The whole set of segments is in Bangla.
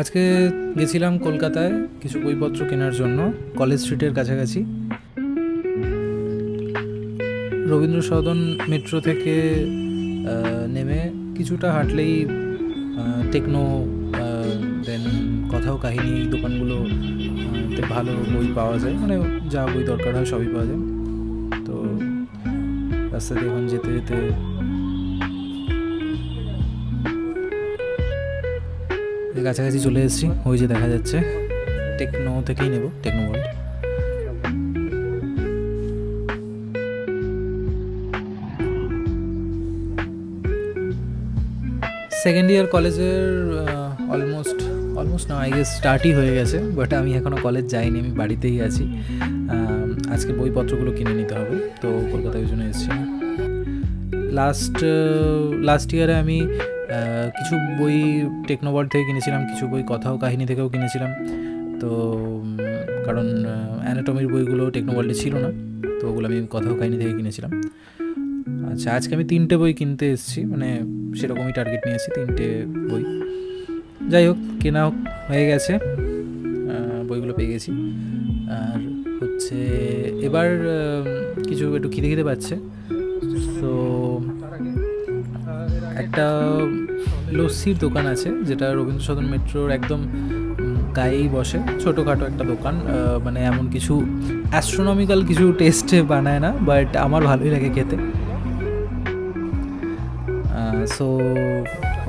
আজকে গেছিলাম কলকাতায় কিছু বইপত্র কেনার জন্য, কলেজ স্ট্রিটের কাছাকাছি। রবীন্দ্র সদন মেট্রো থেকে নেমে কিছুটা হাঁটলেই টেকনো দেন কথাও, কাহিনী, দোকানগুলো ভালো বই পাওয়া যায়। মানে যা বই দরকার হয় সবই পাওয়া যায়। তো রাস্তা দিয়ে এখন যেতে যেতে কাছাকাছি চলে এসেছি। ওই যে দেখা যাচ্ছে, টেকনো থেকেই নেব, টেকনো ওয়ার্ল্ড সেকেন্ড ইয়ার কলেজের অলমোস্ট অলমোস্ট না আই গেস স্টার্টই হয়ে গেছে বাট আমি এখনও কলেজ যাইনি, আমি বাড়িতেই আছি। আজকে বইপত্রগুলো কিনে নিতে হবে, তো কলকাতায় ওই জন্য এসেছি। লাস্ট লাস্ট ইয়ারে আমি কিছু বই টেকনোবার্ড থেকে কিনেছিলাম, কিছু বই কথাও কাহিনী থেকেও কিনেছিলাম। তো কারণ অ্যানাটমির বইগুলো টেকনোবার্ডে ছিল না, তো ওগুলো আমি কথাও কাহিনী থেকে কিনেছিলাম। আচ্ছা আজকে আমি তিনটে বই কিনতে এসেছি মানে সেরকমই টার্গেট নিয়েছি, তিনটে বই। যাই হোক, কেনা হয়ে গেছে বইগুলো পেয়ে গেছি। আর হচ্ছে, এবার কিছু একটু খিদে খিদে পাচ্ছে, তো একটা লস্যির দোকান আছে, যেটা রবীন্দ্র সদন মেট্রোর একদম গায়েই বসে। ছোটোখাটো একটা দোকান মানে এমন কিছু অ্যাস্ট্রোনমিক্যাল কিছু টেস্টে বানায় না বাট আমার ভালোই লাগে খেতে। সো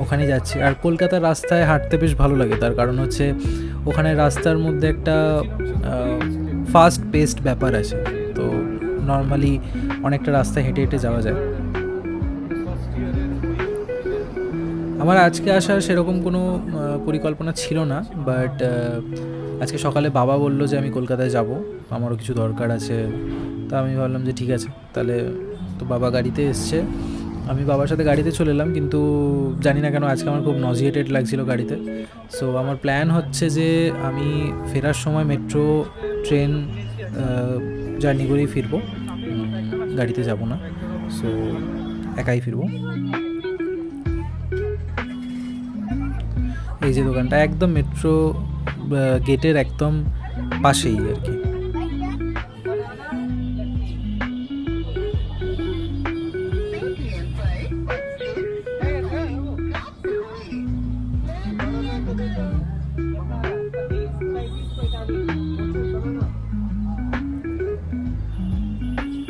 ওখানে যাচ্ছি। আর কলকাতার রাস্তায় হাঁটতে বেশ ভালো লাগে। তার কারণ হচ্ছে, ওখানে রাস্তার মধ্যে একটা ফাস্ট পেস্ট ব্যাপার আছে। তো নর্মালি অনেকটা রাস্তায় হেঁটে হেঁটে যাওয়া যায়। আমার আজকে আসার সেরকম কোনো পরিকল্পনা ছিল না বাট আজকে সকালে বাবা বলল যে আমি কলকাতায় যাব, আমারও কিছু দরকার আছে, তা আমি ভাবলাম যে ঠিক আছে, তাহলে তো বাবা গাড়িতে এসছে, আমি বাবার সাথে গাড়িতে চলে এলাম, কিন্তু জানি না কেন আজকে আমার খুব নজিয়েটেড লাগছিল গাড়িতে সো আমার প্ল্যান হচ্ছে যে আমি ফেরার সময় মেট্রো ট্রেন জার্নি করেই ফিরবো গাড়িতে যাব না সো একাই ফিরবো। এই যে দোকানটা, একদম মেট্রো গেটের একদম পাশেই আর কি।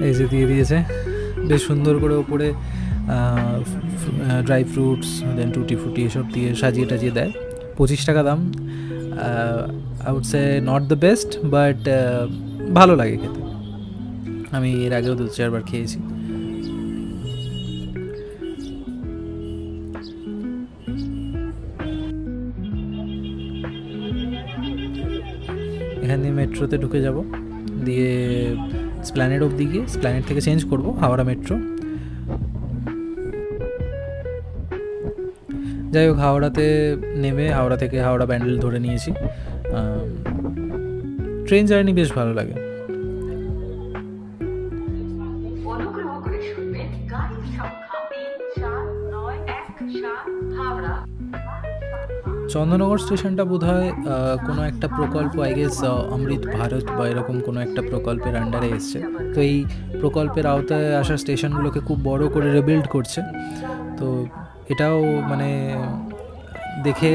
এই যে দিয়ে দিয়েছে, বেশ সুন্দর করে ওপরে ড্রাই ফ্রুটস দেন টুটি ফুটি এসব দিয়ে সাজিয়ে টাজিয়ে দেয়। পঁচিশ টাকা দাম। I'd say not the best but ভালো লাগে খেতে। আমি এর আগেও দু চারবার খেয়েছি। এখান দিয়ে মেট্রোতে ঢুকে যাব। দিয়ে স্প্ল্যানেড অবধি গিয়ে স্প্ল্যানেড থেকে চেঞ্জ করব, হাওড়া মেট্রো। যাই হোক হাওড়াতে নেমে হাওড়া থেকে হাওড়া ব্যান্ডেল ধরে নিয়েছি। ট্রেন জার্নি বেশ ভালো লাগে। চন্দননগর স্টেশনটা বোধ হয় কোনো একটা প্রকল্প আই গেস অমৃত ভারত বা এরকম কোনো একটা প্রকল্পের আন্ডারে এসছে। তো এই প্রকল্পের আওতায় আসা স্টেশনগুলোকে খুব বড় করে রিবিল্ড করছে। তো এটাও মানে দেখে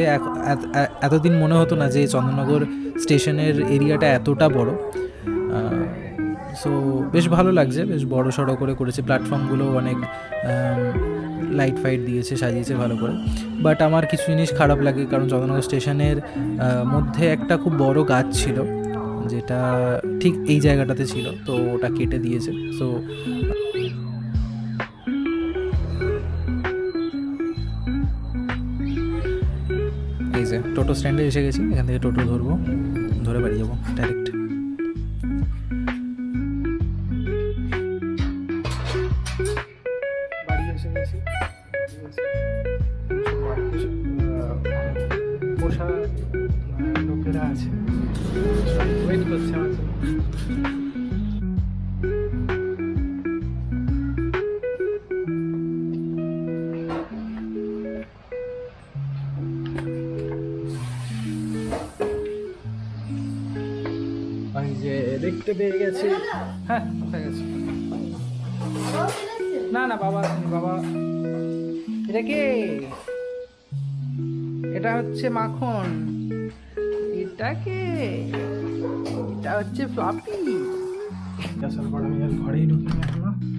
এতদিন মনে হতো না যে চন্দননগর স্টেশনের এরিয়াটা এতটা বড়। সো বেশ ভালো লাগছে, বেশ বড় সড়ো করে করেছে, প্ল্যাটফর্মগুলো অনেক লাইট ফাইট দিয়েছে, সাজিয়েছে ভালো করে। বাট আমার কিছু জিনিস খারাপ লাগে, কারণ চন্দননগর স্টেশনের মধ্যে একটা খুব বড় গাছ ছিল, যেটা ঠিক এই জায়গাটাতে ছিল, তো ওটা কেটে দিয়েছে। সো যে টোটো স্ট্যান্ডে এসে গেছি এখান থেকে টোটো ধরবো ধরে বাড়ি যাব ডাইরেক্ট খুলতে পেয়ে গেছে। হ্যাঁ কোথায় গেছে? না না, বাবা বাবা। এটা কে? এটা হচ্ছে মাখন। এটা কে? এটা হচ্ছে ফ্লাপি। আসার পর আমি ঘরেই ঢুকিনি এখনও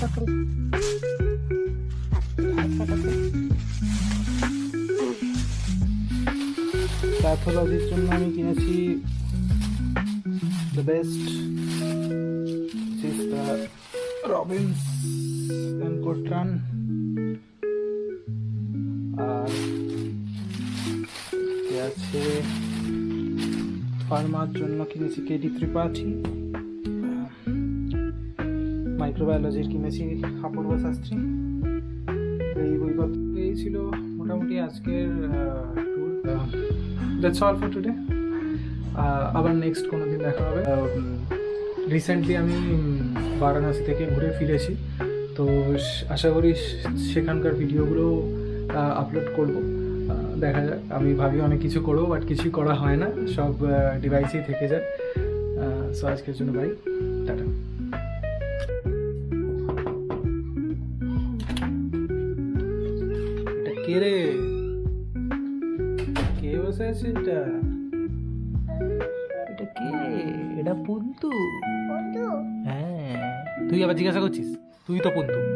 চকরি। প্যাথোলজির জন্য আমি কিনেছি দ্য বেস্ট দ্য রবিন্স আর আছে ফার্মার জন্য কিনেছি কেডি ত্রিপাঠী মাইক্রোবায়োলজির কিনেছি অপূর্ব শাস্ত্রী এই বইপত্র এই ছিল মোটামুটি আজকের tour that's all for today আবার নেক্সট কোনো দিন দেখা হবে। রিসেন্টলি আমি বারাণসী থেকে ঘুরে ফিরেছি তো আশা করি সেখানকার ভিডিওগুলো আপলোড করব। দেখা যাক, আমি ভাবি অনেক কিছু করব বাট কিছুই করা হয় না। সব ডিভাইসেই থেকে যায়। সো আজকের জন্য বাই টাটা। এটা কে বসে আছে এটা? এটা কে? এটা পুন্তু। হ্যাঁ। তুই আবার জিজ্ঞাসা করছিস? তুই তো পুন্তু।